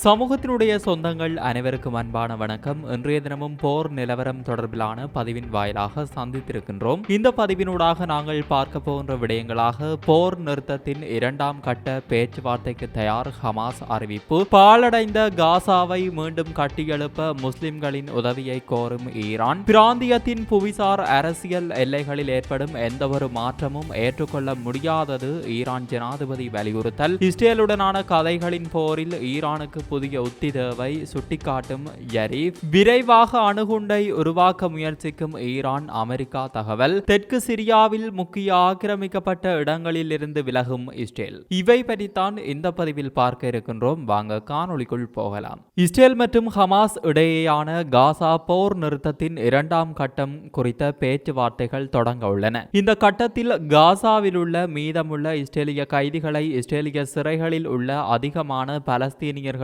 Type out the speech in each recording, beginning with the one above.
சமூகத்தினுடைய சொந்தங்கள் அனைவருக்கும் அன்பான வணக்கம். இன்றைய தினமும் போர் நிலவரம் தொடர்பிலான பதிவின் வாயிலாக சந்தித்திருக்கின்றோம். இந்த பதிவினூடாக நாங்கள் பார்க்க போகின்ற விடயங்களாக போர் நிறுத்தத்தின் இரண்டாம் கட்ட பேச்சுவார்த்தைக்கு தயார் ஹமாஸ் அறிவிப்பு. பாழடைந்த காசாவை மீண்டும் கட்டியெழுப்ப முஸ்லிம்களின் உதவியை கோரும் ஈரான். பிராந்தியத்தின் புவிசார் அரசியல் எல்லைகளில் ஏற்படும் எந்தவொரு மாற்றமும் ஏற்றுக்கொள்ள முடியாதது ஈரான் ஜனாதிபதி வலியுறுத்தல். இஸ்ரேலுடனான கதைகளின் போரில் ஈரானுக்கு புதிய உத்தி தேவை சுட்டிக்காட்டும் யரீப். விரைவாக அணுகுண்டை உருவாக்க முயற்சிக்கும் ஈரான் அமெரிக்கா தகவல் தெற்கு சிரியாவில் முக்கிய ஆக்கிரமிக்கப்பட்ட இடங்களில் இருந்து விலகும் இஸ்ரேல். இவை பற்றித்தான் இந்த பதிவில் பார்க்க இருக்கின்றோம். வாங்க காணொளிக்குள் போகலாம். இஸ்ரேல் மற்றும் ஹமாஸ் இடையேயான காசா போர் நிறுத்தத்தின் இரண்டாம் கட்டம் குறித்த பேச்சுவார்த்தைகள் தொடங்க உள்ளன. இந்த கட்டத்தில் காசாவில் உள்ள மீதமுள்ள இஸ்ரேலிய கைதிகளை இஸ்ரேலிய சிறைகளில் உள்ள அதிகமான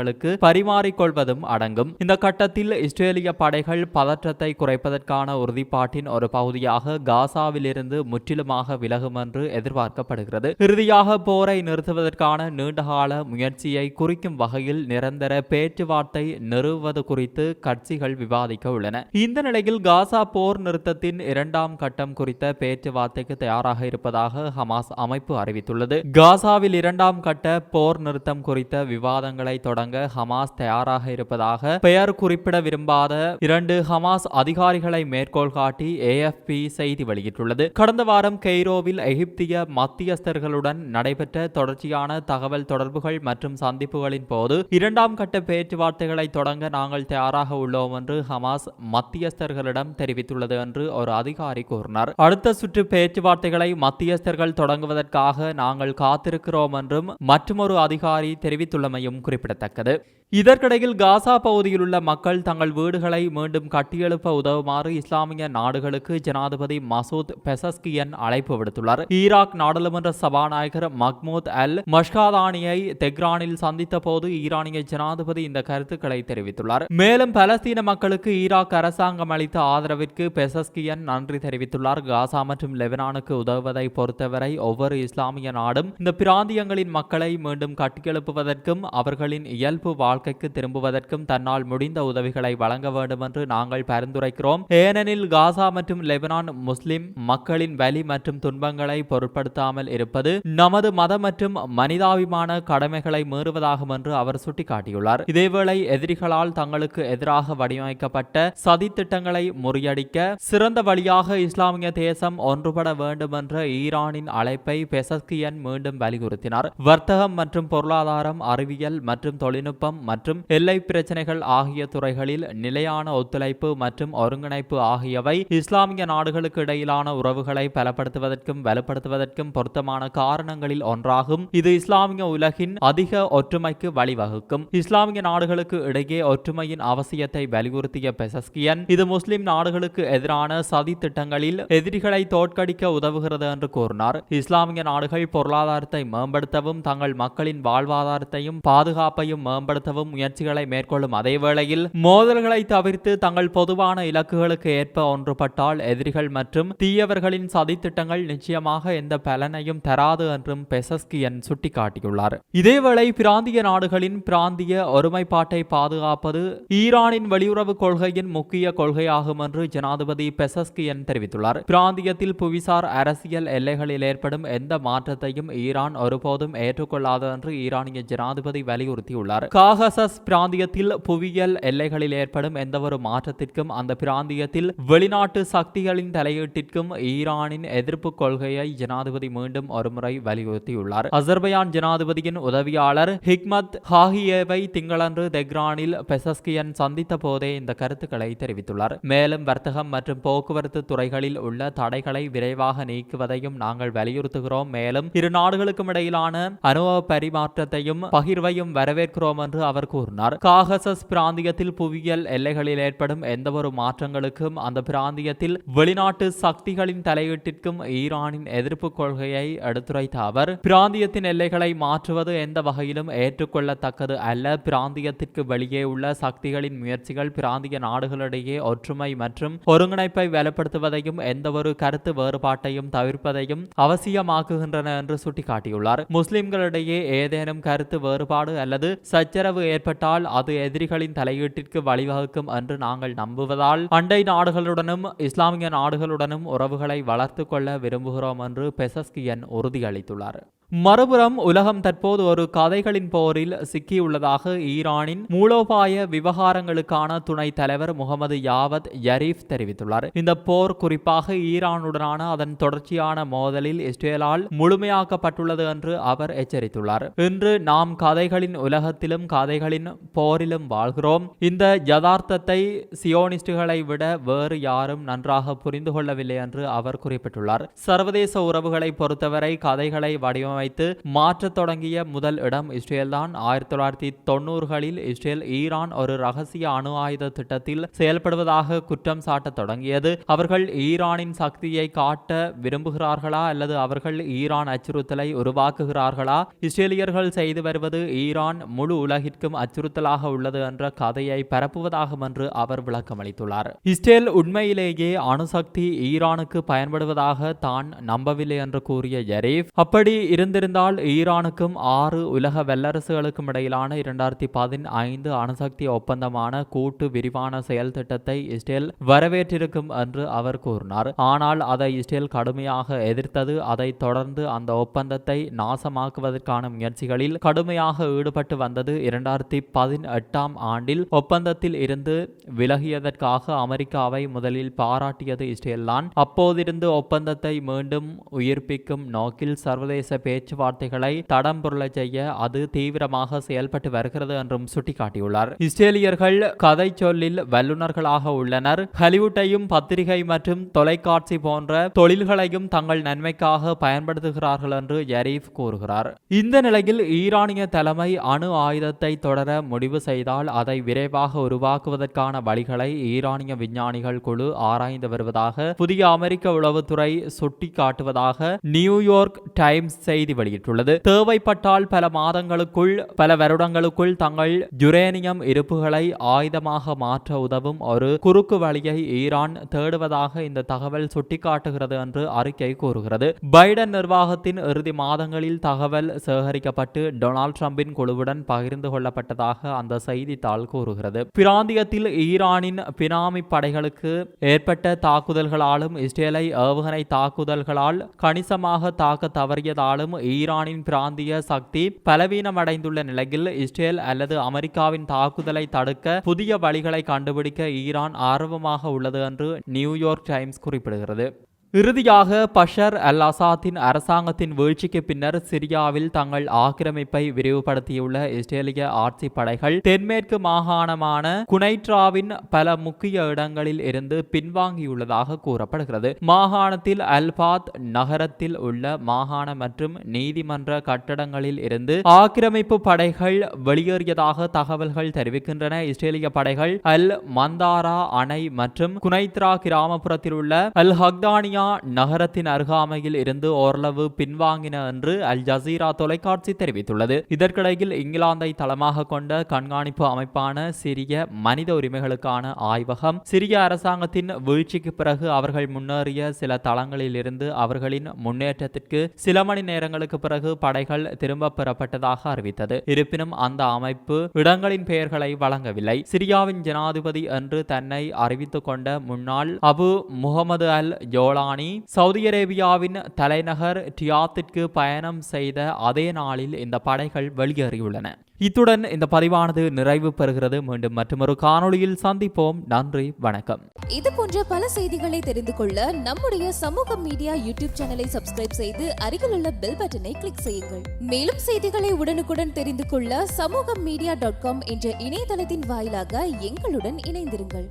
பலஸ்தீனியர்களுக்கு பரிமாறிக்கொள்வதும் அடங்கும். இந்த கட்டத்தில் இஸ்ரேலிய படைகள் பதற்றத்தை குறைப்பதற்கான உறுதிப்பாட்டின் ஒரு பகுதியாக காசாவிலிருந்து முற்றிலுமாக விலகும் என்று எதிர்பார்க்கப்படுகிறது. இறுதியாக போரை நிறுத்துவதற்கான நீண்டகால முயற்சியை குறிக்கும் வகையில் நிரந்தர பேச்சுவார்த்தை நிறுவுவது குறித்து கட்சிகள் விவாதிக்க உள்ளன. இந்த நிலையில் காசா போர் நிறுத்தத்தின் இரண்டாம் கட்டம் குறித்த பேச்சுவார்த்தைக்கு தயாராக இருப்பதாக ஹமாஸ் அமைப்பு அறிவித்துள்ளது. காசாவில் இரண்டாம் கட்ட போர் நிறுத்தம் குறித்த விவாதங்களை தொடங்க ஹமாஸ் தயாராக இருப்பதாக பெயர் குறிப்பிட விரும்பாத இரண்டு ஹமாஸ் அதிகாரிகளை மேற்கோள் காட்டி ஏஎஃப்பி செய்தி வெளியிட்டுள்ளது. கடந்த வாரம் கெய்ரோவில் எகிப்திய மத்தியஸ்தர்களுடன் நடைபெற்ற தொடர்ச்சியான தகவல் தொடர்புகள் மற்றும் சந்திப்புகளின் போது இரண்டாம் கட்ட பேச்சுவார்த்தைகளை தொடங்க நாங்கள் தயாராக உள்ளோம் என்று ஹமாஸ் மத்தியஸ்தர்களிடம் தெரிவித்துள்ளது என்று ஒரு அதிகாரி கூறினார். அடுத்த சுற்று பேச்சுவார்த்தைகளை மத்தியஸ்தர்கள் தொடங்குவதற்காக நாங்கள் காத்திருக்கிறோம் என்றும் மற்றொரு அதிகாரி தெரிவித்துள்ளமையும் குறிப்பிடத்தக்கது. இதற்கிடையில் காசா பகுதியில் உள்ள மக்கள் தங்கள் வீடுகளை மீண்டும் கட்டியெழுப்ப உதவுமாறு இஸ்லாமிய நாடுகளுக்கு ஜனாதிபதி மசூத் பெசஸ்கியன் அழைப்பு விடுத்துள்ளார். ஈராக் நாடாளுமன்ற சபாநாயகர் மஹ்மூத் அல் மஷ்காதானியை தெஹ்ரானில் சந்தித்த போது ஈரானிய ஜனாதிபதி இந்த கருத்துக்களை தெரிவித்துள்ளார். மேலும் பலஸ்தீன மக்களுக்கு ஈராக் அரசாங்கம் அளித்த ஆதரவிற்கு பெசஸ்கியன் நன்றி தெரிவித்துள்ளார். காசா மற்றும் லெபனானுக்கு உதவுவதை பொறுத்தவரை ஒவ்வொரு இஸ்லாமிய நாடும் இந்த பிராந்தியங்களின் மக்களை மீண்டும் கட்டியெழுப்புவதற்கும் அவர்களின் இயல்பு வாழ்க்கைக்கு திரும்புவதற்கும் தன்னால் முடிந்த உதவிகளை வழங்க வேண்டும் என்று நாங்கள் பரிந்துரைக்கிறோம். ஏனெனில் காசா மற்றும் லெபனான் முஸ்லிம் மக்களின் வலி மற்றும் துன்பங்களை பொருட்படுத்தாமல் இருப்பது நமது மத மற்றும் மனிதாபிமான கடமைகளை மீறுவதாகும் என்று அவர் சுட்டிக்காட்டியுள்ளார். இதேவேளை எதிரிகளால் தங்களுக்கு எதிராக வடிவமைக்கப்பட்ட சதி திட்டங்களை முறியடிக்க சிறந்த வழியாக இஸ்லாமிய தேசம் ஒன்றுபட வேண்டும் என்ற ஈரானின் அழைப்பை பெசஸ்கியன் மீண்டும் வலியுறுத்தினார். வர்த்தகம் மற்றும் பொருளாதாரம் அறிவியல் மற்றும் தொழில்நுட்பம் மற்றும் எல்லை பிரச்சனைகள் ஆகிய துறைகளில் நிலையான ஒத்துழைப்பு மற்றும் ஒருங்கிணைப்பு ஆகியவை இஸ்லாமிய நாடுகளுக்கு இடையிலான உறவுகளை பலப்படுத்துவதற்கும் வலுப்படுத்துவதற்கும் பொருத்தமான காரணங்களில் ஒன்றாகும். இது இஸ்லாமிய உலகின் அதிக ஒற்றுமைக்கு வழிவகுக்கும். இஸ்லாமிய நாடுகளுக்கு இடையே ஒற்றுமையின் அவசியத்தை வலியுறுத்திய பெசஸ்கியன் இது முஸ்லிம் நாடுகளுக்கு எதிரான சதி திட்டங்களில் எதிரிகளை தோற்கடிக்க உதவுகிறது என்று கூறினார். இஸ்லாமிய நாடுகள் பொருளாதாரத்தை மேம்படுத்தவும் தங்கள் மக்களின் வாழ்வாதாரத்தையும் பாதுகாப்பையும் மேம்படுத்தவும் முயற்சிகளை மேற்கொள்ளும் அதே வேளையில் மோதல்களை தவிர்த்து தங்கள் பொதுவான இலக்குகளுக்கு ஏற்ப ஒன்றுபட்டால் எதிரிகள் மற்றும் தீயவர்களின் சதித்திட்டங்கள் நிச்சயமாக எந்த பலனையும் தராது என்றும் பெசஸ்கியன் சுட்டிக்காட்டியுள்ளார். இதேவேளை பிராந்திய நாடுகளின் பிராந்திய ஒருமைப்பாட்டை பாதுகாப்பது ஈரானின் வெளியுறவு கொள்கையின் முக்கிய கொள்கையாகும் என்று ஜனாதிபதி பெசஸ்கியன் தெரிவித்துள்ளார். பிராந்தியத்தில் புவிசார் அரசியல் எல்லைகளில் ஏற்படும் எந்த மாற்றத்தையும் ஈரான் ஒருபோதும் ஏற்றுக்கொள்ளாது என்று ஈரானிய ஜனாதிபதி வலியுறுத்தியுள்ளார். காகசஸ் பிராந்தியத்தில் புவியியல் எல்லைகளில் ஏற்படும் எந்தவொரு மாற்றத்திற்கும் அந்த பிராந்தியத்தில் வெளிநாட்டு சக்திகளின் தலையீட்டிற்கும் ஈரானின் எதிர்ப்பு கொள்கையை ஜனாதிபதி மீண்டும் ஒருமுறை வலியுறுத்தியுள்ளார். அசர்பையான் ஜனாதிபதியின் உதவியாளர் ஹிக்மத் ஹாகியேவை திங்களன்று தெஹ்ரானில் பெசஸ்கியன் சந்தித்த போதே இந்த கருத்துக்களை தெரிவித்துள்ளார். மேலும் வர்த்தகம் மற்றும் போக்குவரத்து துறைகளில் உள்ள தடைகளை விரைவாக நீக்குவதையும் நாங்கள் வலியுறுத்துகிறோம். மேலும் இரு நாடுகளுக்கும் இடையிலான அனுபவ பரிமாற்றத்தையும் பகிர்வையும் வரவேற்கிறோம். என்று அவர் கூறினார். காகசஸ் பிராந்தியத்தில் புவியியல் எல்லைகளில் ஏற்படும் எந்தவொரு மாற்றங்களுக்கும் அந்த பிராந்தியத்தில் வெளிநாட்டு சக்திகளின் தலையீட்டிற்கும் ஈரானின் எதிர்ப்பு கொள்கையை எடுத்துரைத்த அவர் பிராந்தியத்தின் எல்லைகளை மாற்றுவது எந்த வகையிலும் ஏற்றுக்கொள்ளத்தக்கது அல்ல. பிராந்தியத்திற்கு வெளியே உள்ள சக்திகளின் முயற்சிகள் பிராந்திய நாடுகளிடையே ஒற்றுமை மற்றும் ஒருங்கிணைப்பை வலுப்படுத்துவதையும் எந்தவொரு கருத்து வேறுபாட்டையும் தவிர்ப்பதையும் அவசியமாக்குகின்றன என்று சுட்டிக்காட்டியுள்ளார். முஸ்லிம்களிடையே ஏதேனும் கருத்து வேறுபாடு அல்லது சச்சரவு ஏற்பட்டால் அது எதிரிகளின் தலையீட்டிற்கு வழிவகுக்கும் என்று நாங்கள் நம்புவதால் அண்டை நாடுகளுடனும் இஸ்லாமிய நாடுகளுடனும் உறவுகளை வளர்த்து கொள்ள விரும்புகிறோம் என்று பெசஸ்கியன் உறுதியளித்துள்ளார். மறுபுறம் உலகம் தற்போது ஒரு கதைகளின் போரில் சிக்கியுள்ளதாக ஈரானின் மூலோபாய விவகாரங்களுக்கான துணைத் தலைவர் முகமது யாவத் யரீஃப் தெரிவித்துள்ளார். இந்த போர் குறிப்பாக ஈரானுடனான அதன் தொடர்ச்சியான மோதலில் இஸ்ரேலால் முழுமையாக்கப்பட்டுள்ளது என்று அவர் எச்சரித்துள்ளார். இன்று நாம் கதைகளின் உலகத்திலும் கதைகளின் போரிலும் வாழ்கிறோம். இந்த யதார்த்தத்தை சியோனிஸ்டுகளை விட வேறு யாரும் நன்றாக புரிந்து கொள்ளவில்லை என்று அவர் குறிப்பிட்டுள்ளார். சர்வதேச உறவுகளை பொறுத்தவரை கதைகளை வைத்து மாற்றத் தொடங்கிய முதல் இடம் இஸ்ரேல் தான் ஆயிரத்தி தொள்ளாயிரத்தி தொண்ணூறுகளில் இஸ்ரேல் ஈரான் ஒரு ரகசிய அணு ஆயுத திட்டத்தில் செயல்படுவதாக குற்றம் சாட்ட தொடங்கியது. அவர்கள் ஈரானின் சக்தியை காட்ட விரும்புகிறார்களா அல்லது அவர்கள் ஈரான் அச்சுறுத்தலை உருவாக்குகிறார்களா? இஸ்ரேலியர்கள் செய்து வருவது ஈரான் முழு உலகிற்கும் அச்சுறுத்தலாக உள்ளது என்ற கதையை பரப்புவதாகும் என்று அவர் விளக்கமளித்துள்ளார். இஸ்ரேல் உண்மையிலேயே அணுசக்தி ஈரானுக்கு பயன்படுவதாக தான் நம்பவில்லை என்று கூறிய யரீஃப் அப்படி இருந்திருந்தால் ஈரானுக்கும் ஆறு உலக வல்லரசுகளுக்கும் இடையிலான இரண்டாயிரத்தி பதினைந்து அணுசக்தி ஒப்பந்தமான கூட்டு விரிவான செயல் திட்டத்தை இஸ்ரேல் வரவேற்றிருக்கும் என்று அவர் கூறினார். ஆனால் அதை இஸ்ரேல் கடுமையாக எதிர்த்தது அதைத் தொடர்ந்து அந்த ஒப்பந்தத்தை நாசமாக்குவதற்கான முயற்சிகளில் கடுமையாக ஈடுபட்டு வந்தது இரண்டாயிரத்தி பதினெட்டாம் ஆண்டில். ஒப்பந்தத்தில் இருந்து விலகியதற்காக அமெரிக்காவை முதலில் பாராட்டியது இஸ்ரேல்தான் அப்போதிருந்து ஒப்பந்தத்தை மீண்டும் உயிர்ப்பிக்கும் நோக்கில் சர்வதேச பேச்சுவார்த்தைகளை தடம் புரளச் செய்ய அது தீவிரமாக செயல்பட்டு வருகிறது என்றும் சுட்டிக்காட்டியுள்ளார். இஸ்ரேலியர்கள் கதை சொல்லில் வல்லுநர்களாக உள்ளனர். ஹாலிவுட்டையும் பத்திரிகை மற்றும் தொலைக்காட்சி போன்ற தொழில்களையும் தங்கள் நன்மைக்காக பயன்படுத்துகிறார்கள் என்று யரீஃப் கூறுகிறார். இந்த நிலையில் ஈரானிய தலைமை அணு ஆயுதத்தை தொடர முடிவு செய்தால் அதை விரைவாக உருவாக்குவதற்கான வழிகளை ஈரானிய விஞ்ஞானிகள் குழு ஆராய்ந்து வருவதாக புதிய அமெரிக்க உளவுத்துறை சுட்டிக்காட்டுவதாக நியூயோர்க் டைம்ஸ் செய்தி வெளியிட்டுள்ளது. தேவைப்பட்டால் பல மாதங்களுக்குள் பல வருடங்களுக்குள் தங்கள் யுரேனியம் இருப்புகளை ஆயுதமாக மாற்ற உதவும் ஒரு குறுக்கு வழியை ஈரான் தேடுவதாக இந்த தகவல் சுட்டிக்காட்டுகிறது என்று அறிக்கை கூறுகிறது. பைடன் நிர்வாகத்தின் இறுதி மாதங்களில் தகவல் சேகரிக்கப்பட்டு டொனால்ட் ட்ரம்பின் குழுவுடன் பகிர்ந்து கொள்ளப்பட்டதாக அந்த செய்தித்தாள் கூறுகிறது. பிராந்தியத்தில் ஈரானின் பினாமி படைகளுக்கு ஏற்பட்ட தாக்குதல்களாலும் இஸ்ரேலை ஏவுகணை தாக்குதல்களால் கணிசமாக தாக்க தவறியதாலும் ஈரானின் பிராந்திய சக்தி பலவீனமடைந்துள்ள நிலையில் இஸ்ரேல் அல்லது அமெரிக்காவின் தாக்குதலை தடுக்க புதிய வழிகளை கண்டுபிடிக்க ஈரான் ஆர்வமாக உள்ளது என்று நியூயார்க் டைம்ஸ் குறிப்பிடுகிறது. இறுதியாக பஷர் அல் அசாத்தின் அரசாங்கத்தின் வீழ்ச்சிக்கு பின்னர் சிரியாவில் தங்கள் ஆக்கிரமிப்பை விரிவுபடுத்தியுள்ள இஸ்ரேலிய ஆட்சி படைகள் தென்மேற்கு மாகாணமான குனைட்ராவின் பல முக்கிய இடங்களில் இருந்து பின்வாங்கியுள்ளதாக கூறப்படுகிறது. மாகாணத்தில் அல்பாத் நகரத்தில் உள்ள மாகாண மற்றும் நீதிமன்ற கட்டடங்களில் இருந்து ஆக்கிரமிப்பு படைகள் வெளியேறியதாக தகவல்கள் தெரிவிக்கின்றன. இஸ்ரேலிய படைகள் அல் மந்தாரா அணை மற்றும் குனைத்ரா கிராமப்புறத்தில் உள்ள அல் ஹக்தானியா நகரத்தின் அருகாமையில் இருந்து ஓரளவு பின்வாங்கின என்று அல் ஜசீரா தொலைக்காட்சி தெரிவித்துள்ளது. இதற்கிடையில் இங்கிலாந்தை தளமாக கொண்ட கண்காணிப்பு அமைப்பான சிரிய மனித உரிமைகளுக்கான ஆய்வகம் சிரிய அரசாங்கத்தின் வீழ்ச்சிக்கு பிறகு அவர்கள் முன்னேறிய சில தளங்களில் இருந்து அவர்களின் முன்னேற்றத்திற்கு சில மணி நேரங்களுக்கு பிறகு படைகள் திரும்ப பெறப்பட்டதாக அறிவித்தது. இருப்பினும் அந்த அமைப்பு இடங்களின் பெயர்களை வழங்கவில்லை. சிரியாவின் ஜனாதிபதி என்று தன்னை அறிவித்துக் கொண்ட முன்னாள் அபு முகமது அல் ஜோலா ஜோலானி சவுதி அரேபியாவின் தலைநகர் டியாத்திற்கு பயணம் செய்த அதே நாளில் இந்த படைகள் வெளியேறியுள்ளன. இத்துடன் இந்த பதிவானது நிறைவு பெறுகிறது. மீண்டும் மற்றொரு காணொளியில் சந்திப்போம். நன்றி வணக்கம். இது போன்ற பல செய்திகளை தெரிந்து கொள்ள நம்முடைய சமூக மீடியா யூடியூப் சேனலை சப்ஸ்கிரைப் செய்து அருகில் உள்ள பெல் பட்டனை கிளிக் செய்யுங்கள். மேலும் செய்திகளை உடனுக்குடன் தெரிந்து கொள்ள சமூக மீடியா டாட் காம் என்ற இணையதளத்தின் வாயிலாக எங்களுடன் இணைந்திருங்கள்.